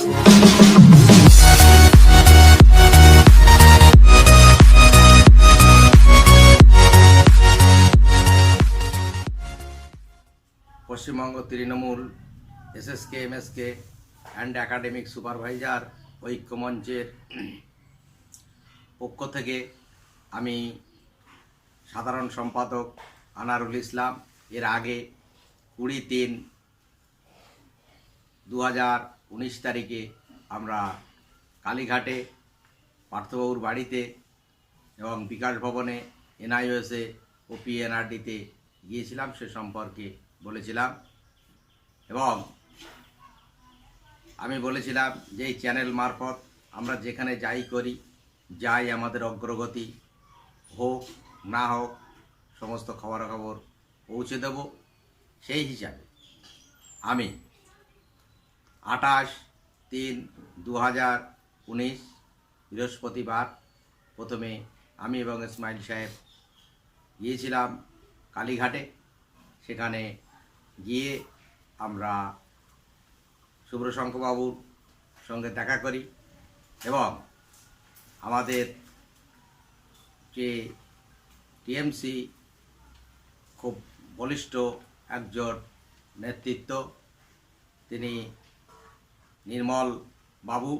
Paschimbanga Trinamool, SSK, MSK and academic supervisor ঐক্যমঞ্চের পক্ষ থেকে আমি সাধারণ সম্পাদক আনারুল ইসলাম। এর আগে কুড়ি তিন দু হাজার উনিশ তারিখে আমরা কালীঘাটে পার্থবাবুর বাড়িতে এবং বিকাশ ভবনে এনআইওএসে ও পিএনআরডিতে গিয়েছিলাম সে সম্পর্কে বলেছিলাম। এবং আমি বলেছিলাম যে এই চ্যানেল মারফত আমরা যেখানে যাই করি, যাই আমাদের অগ্রগতি হোক, না হোক, সমস্ত খবরাখবর পৌঁছে দেব সেই হিসাবে আমি আঠাশ, তিন দু হাজার উনিশ, বৃহস্পতিবার। প্রথমে আমি এবং ইসমাইল সাহেব গিয়েছিলাম কালীঘাটে। সেখানে গিয়ে আমরা শুভ্রশঙ্করবাবুর সঙ্গে দেখা করি এবং আমাদের যে টিএমসি খুব বলিষ্ঠ একজন নেতৃত্ব, তিনি নির্মল বাবু,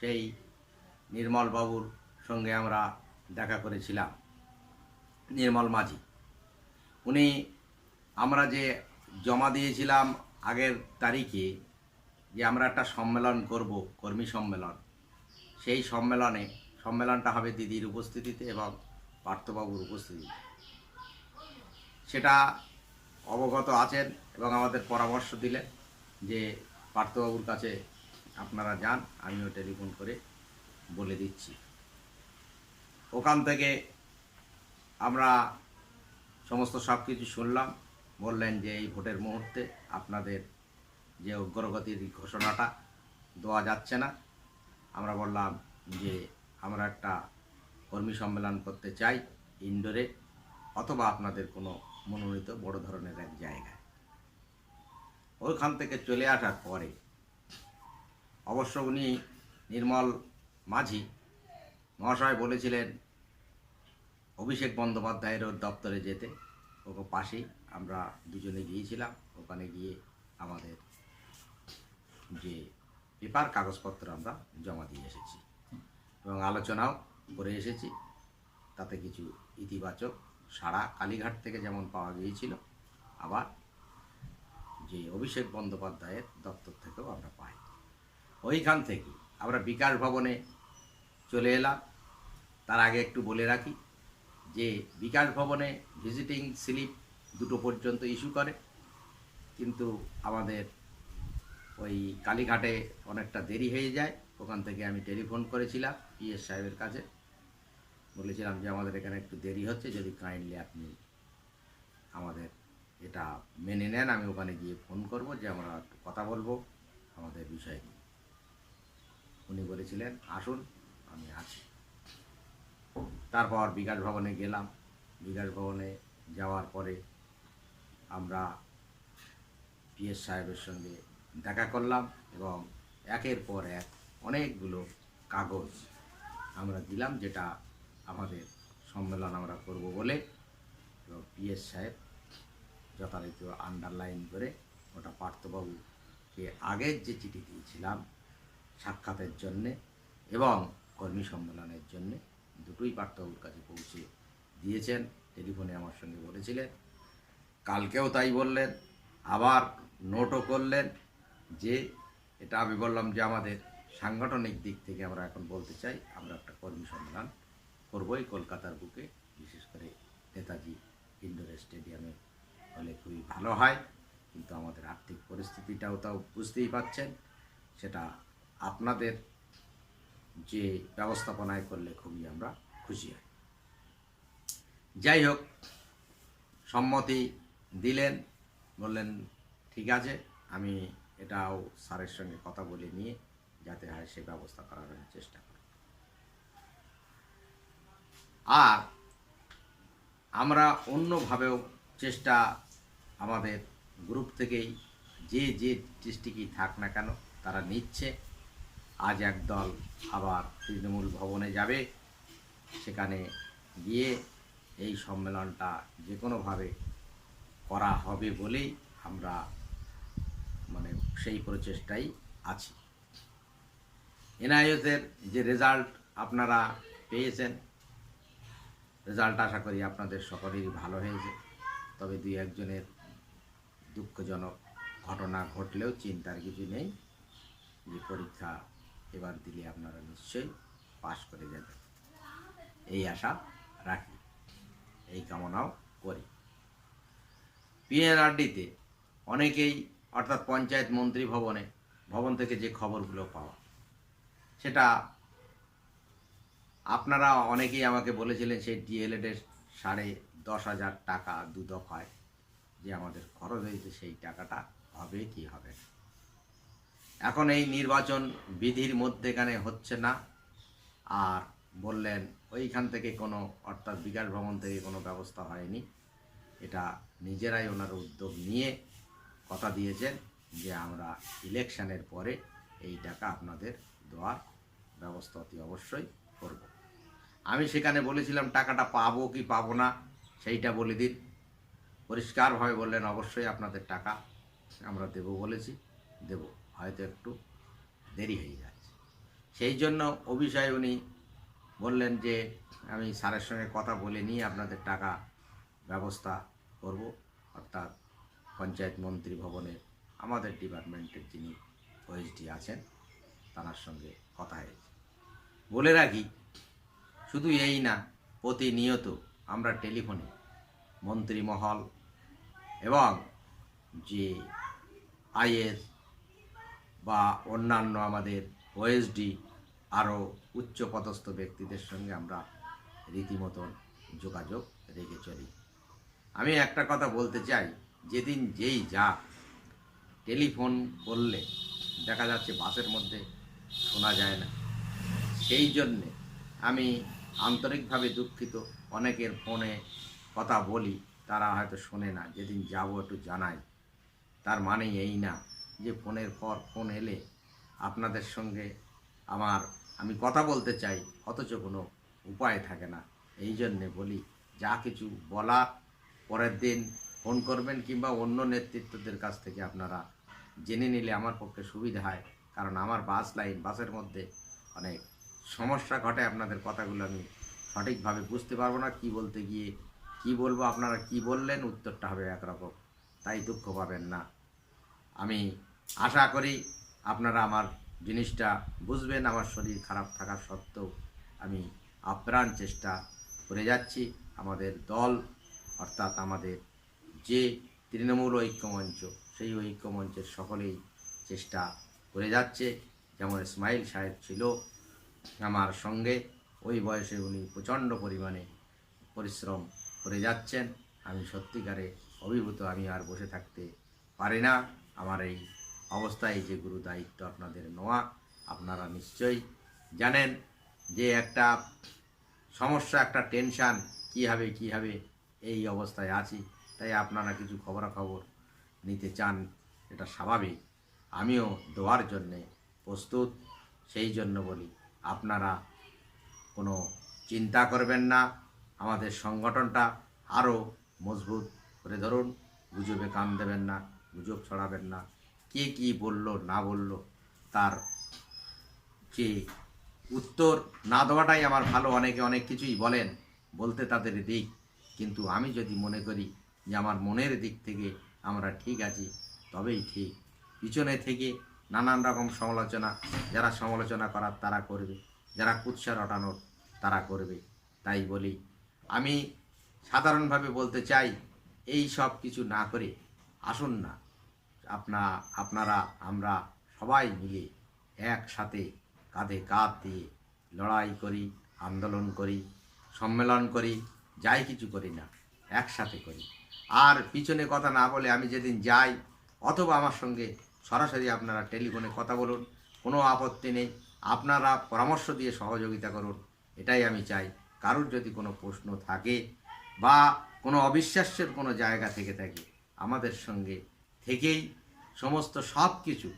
সেই নির্মল বাবুর সঙ্গে আমরা দেখা করেছিলাম, নির্মল মাঝি। উনি আমরা যে জমা দিয়েছিলাম আগের তারিখে যে আমরা একটা সম্মেলন করব, কর্মী সম্মেলন, সেই সম্মেলনে, সম্মেলনটা হবে দিদির উপস্থিতিতে এবং পার্থবাবুর উপস্থিতিতে। সেটা অবগত আছেন এবং আমাদের পরামর্শ দিলেন যে পার্থবাবুর কাছে আপনারা যান, আমিও টেলিফোন করে বলে দিচ্ছি। ওখান থেকে আমরা সমস্ত সব কিছু শুনলাম, বললেন যে এই ভোটের মুহূর্তে আপনাদের যে অগ্রগতির ঘোষণাটা দেওয়া যাচ্ছে না, আমরা বললাম যে আমরা একটা কর্মী সম্মেলন করতে চাই ইনডোরে, অথবা আপনাদের কোনো মনোনীত বড় ধরনের এক জায়গায়। ওইখান থেকে চলে আসার পরে অবশ্য উনি নির্মল মাঝি, মহাশয় বলেছিলেন, অভিষেক বন্দ্যোপাধ্যায়ের দপ্তরে যেতে। ওকে পাশেই আমরা দুজনে গিয়েছিলাম। ওখানে গিয়ে আমাদের যে পেপার, কাগজপত্র আমরা জমা দিয়ে এসেছি এবং আলোচনাও করে এসেছি। তাতে কিছু ইতিবাচক সারা কালীঘাট থেকে যেমন পাওয়া গিয়েছিল, আবার যে অভিষেক বন্দ্যোপাধ্যায়ের দপ্তর থেকেও আমরা পাই। ওইখান থেকে আমরা বিকাশ ভবনে চলে এলাম। তার আগে একটু বলে রাখি যে বিকাশ ভবনে ভিজিটিং স্লিপ দুটো পর্যন্ত ইস্যু করে। কিন্তু আমাদের ওই কালীঘাটে অনেকটা দেরি হয়ে যায়। ওখান থেকে আমি টেলিফোন করেছিলাম পিএস সাহেবের কাছে। বলেছিলাম যে আমাদের এখানে একটু দেরি হচ্ছে, যদি কাইন্ডলি আপনি আমাদের এটা মেনে নেন, আমি ওখানে গিয়ে ফোন করব, যে আমরা একটু কথা বলব আমাদের বিষয়। নিয়ে উনি বলেছিলেন, আসুন, আমি আছি। তারপর বিকাশ ভবনে গেলাম। বিকাশ ভবনে যাওয়ার পরে আমরা পিএস সাহেবের সঙ্গে দেখা করলাম এবং একের পর এক অনেকগুলো কাগজ আমরা দিলাম, যেটা আমাদের সম্মেলন আমরা করব বলে। এবং পিএস সাহেব যথারীতি আন্ডারলাইন করে ওটা পার্থবাবুকে আগের যে চিঠি দিয়েছিলাম, সাক্ষাতের জন্যে এবং কর্মী সম্মেলনের জন্যে দুটোই পার্থবাবুর কাছে পৌঁছে দিয়েছেন। টেলিফোনে আমার সঙ্গে বলেছিলেন, কালকেও তাই বললেন, আবার নোটও করলেন যে এটা আমি বললাম যে আমাদের সাংগঠনিক দিক থেকে আমরা এখন বলতে চাই, আমরা একটা কর্মী সম্মেলন করবই কলকাতার বুকে, বিশেষ করে নেতাজি ইন্ডোর স্টেডিয়ামে হলে খুবই ভালো হয়। কিন্তু আমাদের আর্থিক পরিস্থিতিটাও তাও বুঝতেই পাচ্ছেন। সেটা আপনাদের যে ব্যবস্থাপনায় করলে খুবই আমরা খুশি হই যাই হোক, সম্মতি দিলেন, বললেন, ঠিক আছে, আমি এটাও স্যারের সঙ্গে কথা বলে নিয়ে যাতে হয় সে ব্যবস্থা করার চেষ্টা করি। আর আমরা অন্যভাবেও চেষ্টা আমাদের গ্রুপ থেকেই যে যে ডিস্ট্রিক্টই থাক না কেন, তারা নিচ্ছে। আজ একদল আবার তৃণমূল ভবনে যাবে। সেখানে গিয়ে এই সম্মেলনটা যে কোনোভাবে করা হবে বলেই আমরা মানে সেই প্রচেষ্টাই আছি। এনআইএসের যে রেজাল্ট আপনারা পেয়েছেন রেজাল্ট আশা করি আপনাদের সকলেরই ভালো হয়েছে। তবে দুই একজনের দুঃখজনক ঘটনা ঘটলেও চিন্তার কিছু নেই। যে পরীক্ষা এবার দিলে আপনারা নিশ্চয়ই পাশ করে যাবেন। এই আশা রাখি, এই কামনাও করি। পিএনআরডিতে অনেকেই, অর্থাৎ পঞ্চায়েত মন্ত্রী ভবনে, ভবন থেকে যে খবরগুলো পাওয়া, সেটা আপনারা অনেকেই আমাকে বলেছিলেন সেই ডিএলএডের সাড়ে দশ হাজার টাকা দু দফায় যে আমাদের খরচ হয়েছে সেই টাকাটা হবে কি হবে। এখন এই নির্বাচন বিধির মধ্যেখানে হচ্ছে না। আর বললেন, ওইখান থেকে কোনো, অর্থাৎ বিকাশ ভবন থেকে কোনো ব্যবস্থা হয়নি। এটা নিজেরাই ওনার উদ্যোগ নিয়ে কথা দিয়েছেন যে আমরা ইলেকশনের পরে এই টাকা আপনাদের দেওয়ার ব্যবস্থা অতি অবশ্যই করব। আমি সেখানে বলেছিলাম, টাকাটা পাবো কি পাবো না, সেইটা বলে দিন। পরিষ্কারভাবে বললেন, অবশ্যই আপনাদের টাকা আমরা দেব বলেছি, দেব। হয়তো একটু দেরি হয়ে যাচ্ছে। সেই জন্য অভিষয় উনি বললেন যে, আমি স্যারের সঙ্গে কথা বলে নিয়ে আপনাদের টাকা ব্যবস্থা করব। অর্থাৎ পঞ্চায়েত মন্ত্রী ভবনের আমাদের ডিপার্টমেন্টের যিনি ওএসডি আছেন, তার সঙ্গে কথা হয়েছে। বলে রাখি, শুধু এই না, প্রতিনিয়ত আমরা টেলিফোনে মন্ত্রী মহল এবং যে আইএস বা অন্যান্য আমাদের ওএসডি আরও উচ্চপদস্থ ব্যক্তিদের সঙ্গে আমরা রীতিমতন যোগাযোগ রেখে চলি। আমি একটা কথা বলতে চাই, যেদিন যেই যা টেলিফোন করলে দেখা যাচ্ছে বাসের মধ্যে শোনা যায় না। সেই জন্যে আমি আন্তরিকভাবে দুঃখিত, অনেকের ফোনে কথা বলি তারা হয়তো শোনে না, যেদিন যাব একটু জানাই। তার মানে এই না যে ফোনের পর ফোন এলে আপনাদের সঙ্গে আমার, আমি কথা বলতে চাই, অথচ কোনো উপায় থাকে না। এই জন্যে বলি, যা কিছু বলার পরের দিন ফোন করবেন কিংবা অন্য নেতৃত্বদের কাছ থেকে আপনারা জেনে নিলে আমার পক্ষে সুবিধা হয়। কারণ আমার বাস লাইন, বাসের মধ্যে অনেক সমস্যা ঘটে। আপনাদের কথাগুলো আমি সঠিকভাবে বুঝতে পারব না, কি বলতে গিয়ে কি বলব আপনারা কি বললেন? উত্তরটা হবে একরকম। তাই দুঃখ পাবেন না। আমি আশা করি আপনারা আমার জিনিসটা বুঝবেন, আমার শরীর খারাপ থাকা সত্ত্বেও আমি আপ্রাণ চেষ্টা করে যাচ্ছি। আমাদের দল, অর্থাৎ আমাদের যে তৃণমূল ঐক্যমঞ্চ, সেই ঐক্যমঞ্চের সকলেই চেষ্টা করে যাচ্ছে। যেমন ইসমাইল সাহেব ছিল আমার সঙ্গে, ওই বয়সে উনি প্রচণ্ড পরিমাণে পরিশ্রম করে যাচ্ছেন। আমি সত্যিকারে অভিভূত, আমি আর বসে থাকতে পারি না। আমার এই অবস্থায় যে গুরু দায়িত্ব আপনাদের নেওয়া, আপনারা নিশ্চয়ই জানেন যে একটা সমস্যা, একটা টেনশান কী হবে কী হবে এই অবস্থায় আছি, তাই আপনারা কিছু খবরাখবর নিতে চান, এটা স্বাভাবিক। আমিও দেওয়ার জন্যে প্রস্তুত, সেই জন্য বলি, আপনারা কোনো চিন্তা করবেন না। আমাদের সংগঠনটা আরও মজবুত করে ধরুন, গুজবে কান দেবেন না, গুজব ছড়াবেন না, কে কী বলল, না বলল, তার যে উত্তর না দেওয়াটাই আমার ভালো। অনেকে অনেক কিছুই বলেন, বলতে তাদের দিক, কিন্তু আমি যদি মনে করি যে আমার মনের দিক থেকে আমরা ঠিক আছি, তবেই ঠিক। পিছনে থেকে নানান রকম সমালোচনা, যারা সমালোচনা করার তারা করবে, যারা কুৎসা রটানোর তারা করবে, তাই বলি আমি সাধারণভাবে বলতে চাই, এই সব কিছু না করে আসুন না। আপনা, আপনারা, আমরা সবাই মিলে একসাথে কাঁধে কাঁধ দিয়ে লড়াই করি, আন্দোলন করি, সম্মেলন করি, যাই কিছু করি না, একসাথে করি। আর পিছনে কথা না বলে আমি যেদিন যাই, অথবা আমার সঙ্গে সরাসরি আপনারা টেলিফোনে কথা বলুন, কোনো আপত্তি নেই, আপনারা পরামর্শ দিয়ে সহযোগিতা করুন, এটাই আমি চাই। কারোর যদি কোনো প্রশ্ন থাকে বা কোনো অবিশ্বাস্যের কোনো জায়গা থেকে থাকে, আমাদের সঙ্গে থেকেই সমস্ত সব কিছু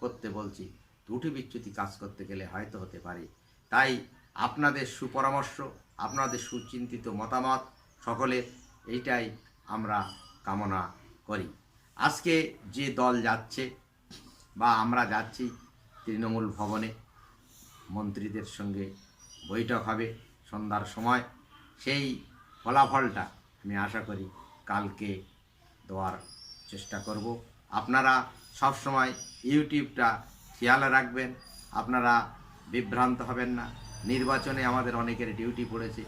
করতে বলছি। ত্রুটি বিচ্যুতি কাজ করতে গেলে হয়তো হতে পারে। তাই আপনাদের সুপরামর্শ, আপনাদের সুচিন্তিত মতামত সকলের এইটাই আমরা কামনা করি। আজকে যে দল যাচ্ছে বা আমরা যাচ্ছি তৃণমূল ভবনে, মন্ত্রীদের সঙ্গে বৈঠক হবে। সন্ধ্যার সময়, সেই ফলাফলটা আমি আশা করি কালকে দেওয়ার চেষ্টা করব। আপনারা সব সময় ইউটিউবটা খেয়াল রাখবেন, আপনারা বিভ্রান্ত হবেন না। নির্বাচনে আমাদের অনেকের ডিউটি পড়েছে,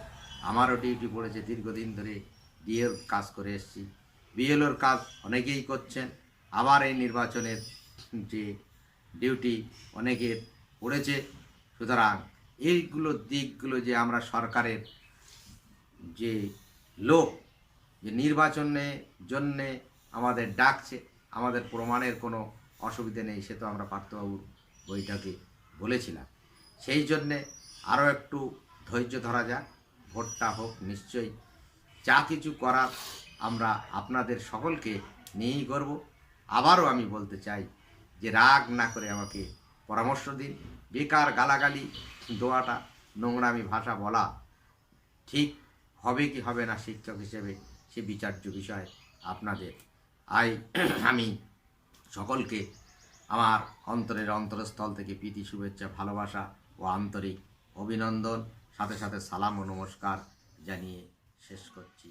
আমারও ডিউটি পড়েছে, দীর্ঘদিন ধরে ডিএর কাজ করে এসেছি। বিএলওর কাজ অনেকেই করছেন, আবার এই নির্বাচনের যে ডিউটি অনেকের পড়েছে। সুতরাং এইগুলো দিকগুলো যে আমরা সরকারের যে লোক, যে নির্বাচনে জন্যে আমাদের ডাকছে, আমাদের প্রমাণের কোনো অসুবিধে নেই, সে তো আমরা পার্থবাবুর বইটাকে বলেছিলাম। সেই জন্যে আরও একটু ধৈর্য ধরা যাক, ভোটটা হোক, নিশ্চয়ই যা কিছু করার আমরা আপনাদের সকলকে নিয়েই করব আবারও আমি বলতে চাই যে রাগ না করে আমাকে পরামর্শ দিন। বেকার গালাগালি, দোয়াটা, নোংরামি ভাষা বলা, ঠিক হবে কি হবে না শিক্ষক হিসেবে সে বিচার্য বিষয় আপনাদের। আই, আমি সকলকে আমার অন্তরের অন্তরস্থল থেকে প্রীতি, শুভেচ্ছা, ভালোবাসা ও আন্তরিক অভিনন্দন। সাথে সাথে সালাম ও নমস্কার জানিয়ে শেষ করছি।